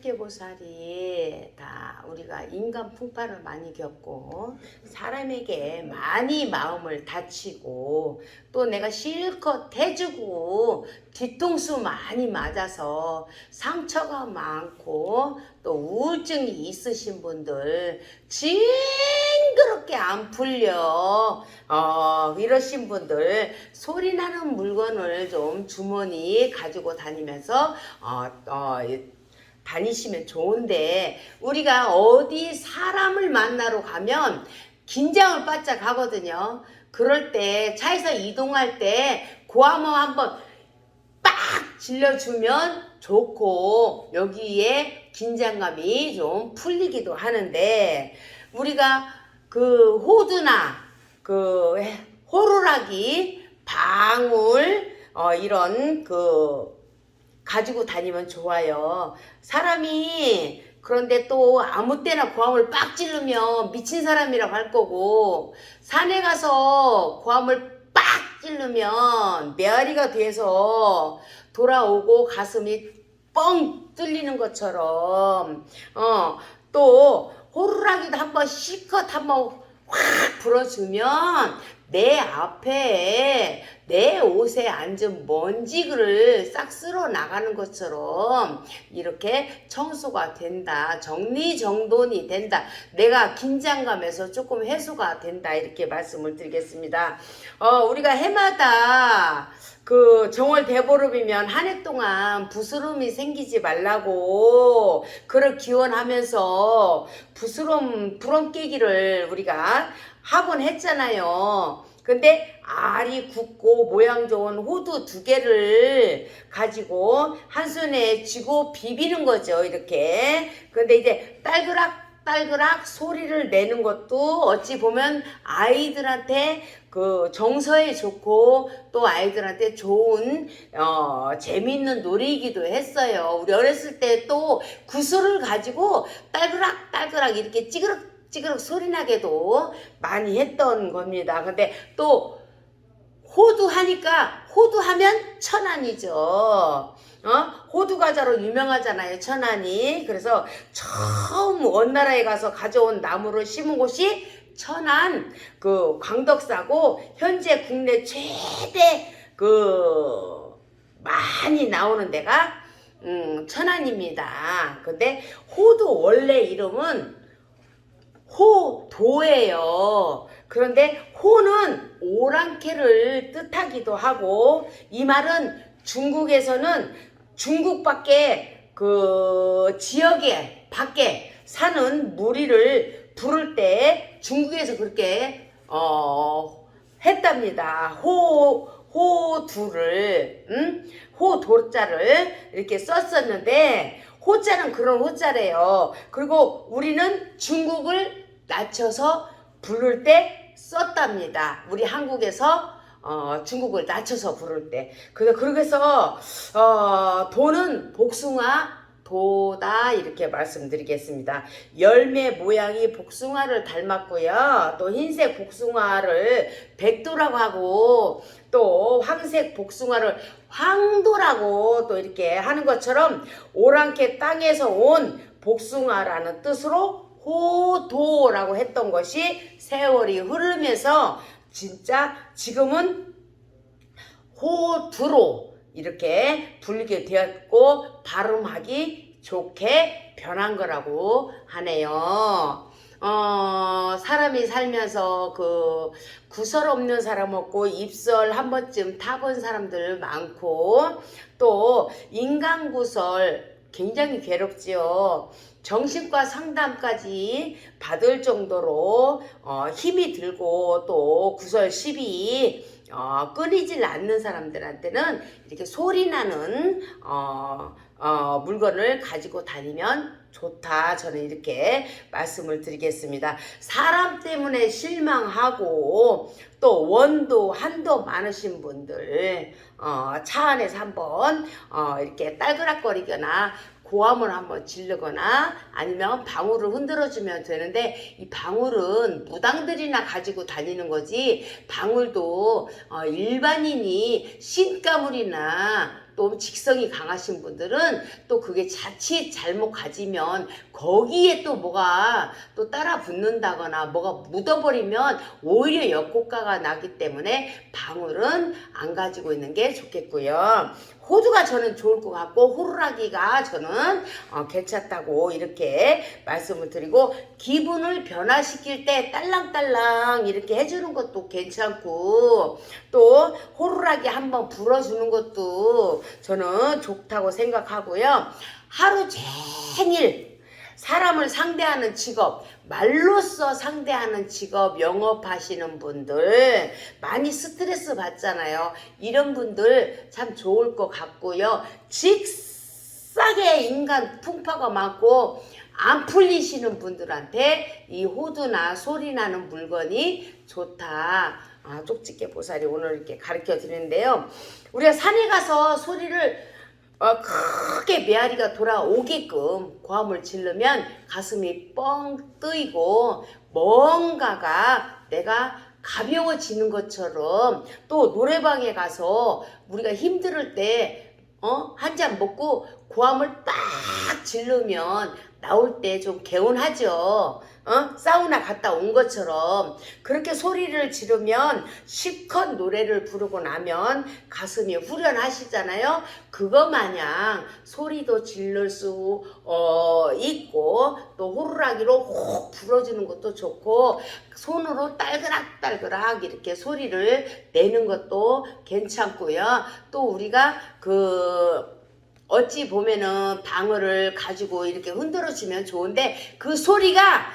십계보살이 다 우리가 인간 풍파를 많이 겪고 사람에게 많이 마음을 다치고 또 내가 실컷 해주고 뒤통수 많이 맞아서 상처가 많고 또 우울증이 있으신 분들 징그럽게 안 풀려. 어 이러신 분들 소리 나는 물건을 좀 주머니 가지고 다니면서 어, 어, 다니시면 좋은데 우리가 어디 사람을 만나러 가면 긴장을 바짝 하거든요. 그럴 때 차에서 이동할 때 고함을 한번 빡 질러주면 좋고 여기에 긴장감이 좀 풀리기도 하는데 우리가 그 호두나 그 호루라기 방울 어, 이런 그 가지고 다니면 좋아요. 사람이 그런데 또 아무 때나 고함을 빡 찌르면 미친 사람이라고 할 거고 산에 가서 고함을 빡 찌르면 메아리가 돼서 돌아오고 가슴이 뻥 뚫리는 것처럼 어또 호루라기도 한번 실컷 한번 확 불어주면 내 앞에 내 옷에 앉은 먼지를 싹 쓸어 나가는 것처럼 이렇게 청소가 된다. 정리정돈이 된다. 내가 긴장감에서 조금 해소가 된다. 이렇게 말씀을 드리겠습니다. 어, 우리가 해마다 그 정월 대보름이면 한 해 동안 부스럼이 생기지 말라고 그를 기원하면서 부스럼 부럼 깨기를 우리가 하곤 했잖아요. 근데 알이 굵고 모양 좋은 호두 두 개를 가지고 한 손에 쥐고 비비는 거죠. 이렇게. 근데 이제 딸그락 딸그락 소리를 내는 것도 어찌 보면 아이들한테 그 정서에 좋고 또 아이들한테 좋은 어 재미있는 놀이이기도 했어요. 우리 어렸을 때 또 구슬을 가지고 딸그락 딸그락 이렇게 찌그럭 찌그럭 소리 나게도 많이 했던 겁니다. 근데 또 호두 하니까 호두 하면 천안이죠. 어? 호두 과자로 유명하잖아요. 천안이. 그래서 처음 원나라에 가서 가져온 나무를 심은 곳이 천안 그 광덕사고 현재 국내 최대 그 많이 나오는 데가 음, 천안입니다. 근데 호두 원래 이름은 호도예요. 그런데 호는 오랑캐를 뜻하기도 하고 이 말은 중국에서는 중국밖에 그 지역에 밖에 사는 무리를 부를 때 중국에서 그렇게 어 했답니다. 호 호두를 음? 호도자를 이렇게 썼었는데 호자는 그런 호자래요. 그리고 우리는 중국을 낮춰서 부를 때 썼답니다. 우리 한국에서 어, 중국을 낮춰서 부를 때. 그래서 그래서 어, 도는 복숭아 도다 이렇게 말씀드리겠습니다. 열매 모양이 복숭아를 닮았고요. 또 흰색 복숭아를 백도라고 하고 또 황색 복숭아를 황도라고 또 이렇게 하는 것처럼 오랑캐 땅에서 온 복숭아라는 뜻으로 호도라고 했던 것이 세월이 흐르면서 진짜 지금은 호두로 이렇게 불리게 되었고 발음하기 좋게 변한 거라고 하네요. 어, 사람이 살면서 그 구설 없는 사람 없고 입설 한 번쯤 타본 사람들 많고 또 인간 구설 굉장히 괴롭지요. 정신과 상담까지 받을 정도로 어, 힘이 들고 또 구설 시비 어, 끊이질 않는 사람들한테는 이렇게 소리 나는 어, 어, 물건을 가지고 다니면 좋다. 저는 이렇게 말씀을 드리겠습니다. 사람 때문에 실망하고 또 원도 한도 많으신 분들 어, 차 안에서 한번 어, 이렇게 딸그락거리거나 고함을 한번 지르거나 아니면 방울을 흔들어 주면 되는데 이 방울은 무당들이나 가지고 다니는 거지 방울도 어, 일반인이 신가물이나 또또 직성이 강하신 분들은 또 그게 자칫 잘못 가지면 거기에 또 뭐가 또 따라 붙는다거나 뭐가 묻어버리면 오히려 역효과가 나기 때문에 방울은 안 가지고 있는 게 좋겠고요. 호두가 저는 좋을 것 같고 호루라기가 저는 어, 괜찮다고 이렇게 말씀을 드리고 기분을 변화시킬 때 딸랑딸랑 이렇게 해주는 것도 괜찮고 또 호루라기 한번 불어주는 것도 저는 좋다고 생각하고요. 하루 종일 사람을 상대하는 직업, 말로써 상대하는 직업 영업하시는 분들 많이 스트레스 받잖아요. 이런 분들 참 좋을 것 같고요. 직사게 인간 풍파가 많고 안 풀리시는 분들한테 이 호두나 소리 나는 물건이 좋다. 아, 쪽집게 보살이 오늘 이렇게 가르쳐 드리는데요. 우리가 산에 가서 소리를 어, 크게 메아리가 돌아오게끔 고함을 지르면 가슴이 뻥 뜨이고 뭔가가 내가 가벼워지는 것처럼 또 노래방에 가서 우리가 힘들 때 어? 한 잔 먹고 고함을 빡 지르면 나올 때 좀 개운하죠. 어? 사우나 갔다 온 것처럼 그렇게 소리를 지르면 실컷 노래를 부르고 나면 가슴이 후련하시잖아요. 그거 마냥 소리도 지를 수 어, 있고 또 호루라기로 혹 불어주는 것도 좋고 손으로 딸그락딸그락 이렇게 소리를 내는 것도 괜찮고요. 또 우리가 그 어찌 보면은 방어를 가지고 이렇게 흔들어 주면 좋은데 그 소리가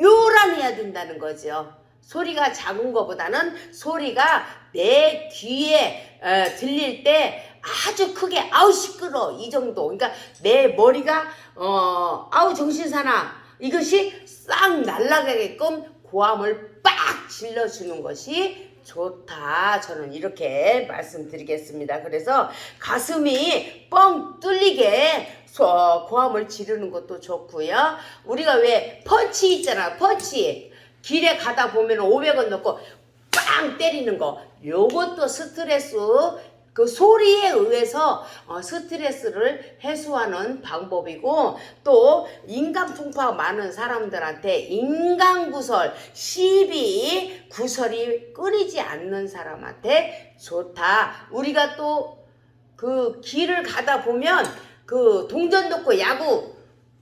요란해야 된다는 거죠. 소리가 작은 것보다는 소리가 내 귀에 어, 들릴 때 아주 크게 아우 시끄러 이 정도. 그러니까 내 머리가 어 아우 정신사나 이것이 싹 날아가게끔 고함을 빡 질러주는 것이 좋다. 저는 이렇게 말씀드리겠습니다. 그래서 가슴이 뻥 뚫리게 소- 고함을 지르는 것도 좋고요. 우리가 왜 펀치 있잖아. 펀치. 길에 가다 보면 500원 넣고 빵 때리는 거. 요것도 스트레스 그 소리에 의해서 어, 스트레스를 해소하는 방법이고 또 인간 풍파 많은 사람들한테 인간 구설 시비 구설이 끊이지 않는 사람한테 좋다. 우리가 또 그 길을 가다 보면 그 동전 놓고 야구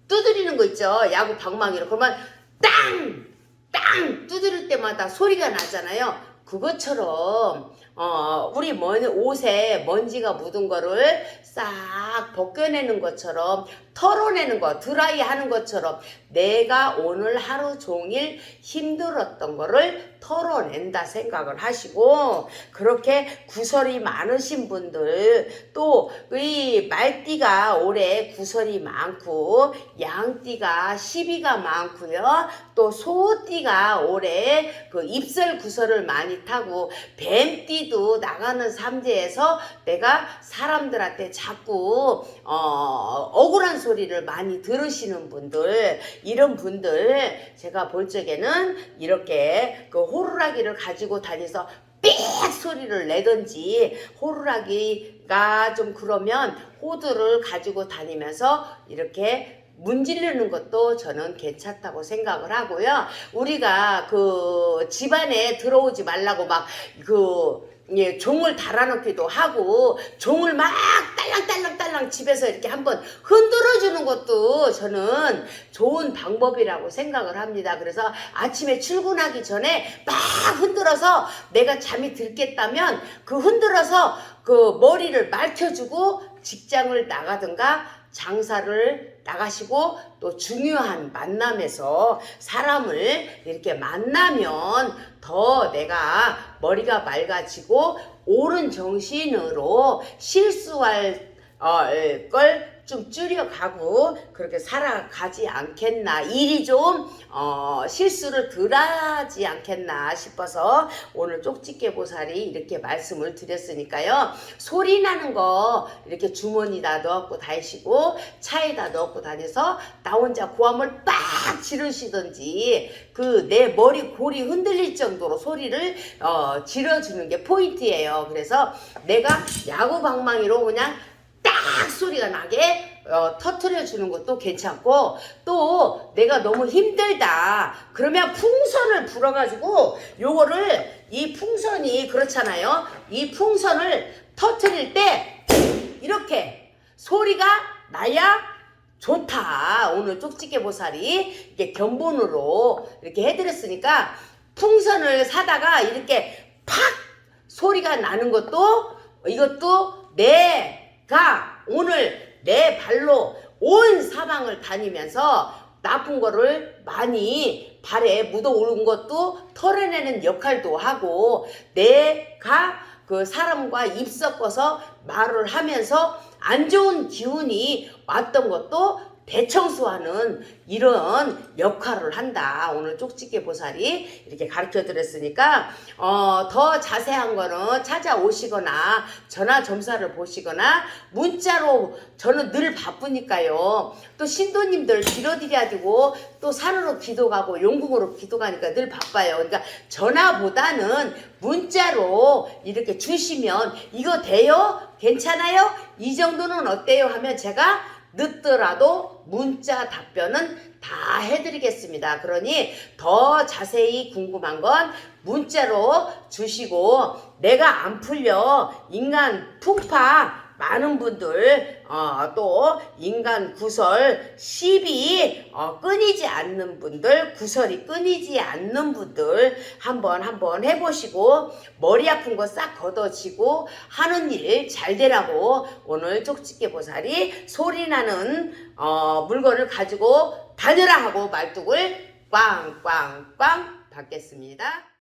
두드리는 거 있죠. 야구 방망이로 그러면 땅! 땅! 두드릴 때마다 소리가 나잖아요. 그것처럼 어, 우리 먼, 옷에 먼지가 묻은 거를 싹 벗겨내는 것처럼 털어내는 거, 드라이 하는 것처럼 내가 오늘 하루 종일 힘들었던 거를 털어낸다 생각을 하시고 그렇게 구설이 많으신 분들 또 이 말띠가 올해 구설이 많고 양띠가 시비가 많고요. 또 소띠가 올해 그 입설 구설을 많이 타고 뱀띠도 나가는 삼재에서 내가 사람들한테 자꾸 어, 억울한 소리를 많이 들으시는 분들 이런 분들 제가 볼 적에는 이렇게 그 호루라기를 가지고 다니서 삑 소리를 내든지 호루라기가 좀 그러면 호두를 가지고 다니면서 이렇게 문지르는 것도 저는 괜찮다고 생각을 하고요. 우리가 그 집안에 들어오지 말라고 막그 예, 종을 달아놓기도 하고 종을 막 딸랑딸랑딸랑 집에서 이렇게 한번 흔들어 주는 것도 저는 좋은 방법이라고 생각을 합니다. 그래서 아침에 출근하기 전에 막 흔들어서 내가 잠이 들겠다면 그 흔들어서 그 머리를 맑혀주고 직장을 나가든가 장사를 나가시고 또 중요한 만남에서 사람을 이렇게 만나면 더 내가 머리가 맑아지고 옳은 정신으로 실수할 어, 걸 좀 줄여가고 그렇게 살아가지 않겠나. 일이 좀 어, 실수를 덜 하지 않겠나 싶어서 오늘 쪽집게 보살이 이렇게 말씀을 드렸으니까요. 소리 나는 거 이렇게 주머니다 넣고 다니시고 차에다 넣고 다녀서 나 혼자 고함을 빡 지르시든지 그 내 머리 골이 흔들릴 정도로 소리를 어, 지르주는 게 포인트예요. 그래서 내가 야구 방망이로 그냥 막 소리가 나게 어, 터트려 주는 것도 괜찮고 또 내가 너무 힘들다 그러면 풍선을 불어가지고 요거를 이 풍선이 그렇잖아요 이 풍선을 터트릴 때 이렇게 소리가 나야 좋다. 오늘 쪽집게 보살이 이렇게 견본으로 이렇게 해드렸으니까 풍선을 사다가 이렇게 팍 소리가 나는 것도 이것도 내가 오늘 내 발로 온 사방을 다니면서 나쁜 거를 많이 발에 묻어 오른 것도 털어내는 역할도 하고 내가 그 사람과 입 섞어서 말을 하면서 안 좋은 기운이 왔던 것도 대청소하는 이런 역할을 한다. 오늘 쪽집게 보살이 이렇게 가르쳐 드렸으니까, 어, 더 자세한 거는 찾아오시거나, 전화 점사를 보시거나, 문자로, 저는 늘 바쁘니까요. 또 신도님들 빌어드려야 되고, 또 산으로 기도 가고, 용궁으로 기도 가니까 늘 바빠요. 그러니까 전화보다는 문자로 이렇게 주시면, 이거 돼요? 괜찮아요? 이 정도는 어때요? 하면 제가 늦더라도 문자 답변은 다 해드리겠습니다. 그러니 더 자세히 궁금한 건 문자로 주시고 내가 안 풀려 인간 풍파 많은 분들 어, 또 인간 구설 시비 어, 끊이지 않는 분들 구설이 끊이지 않는 분들 한번 한번 해보시고 머리 아픈 거 싹 걷어지고 하는 일 잘 되라고 오늘 쪽집게 보살이 소리 나는 어, 물건을 가지고 다녀라 하고 말뚝을 꽝꽝꽝 받겠습니다.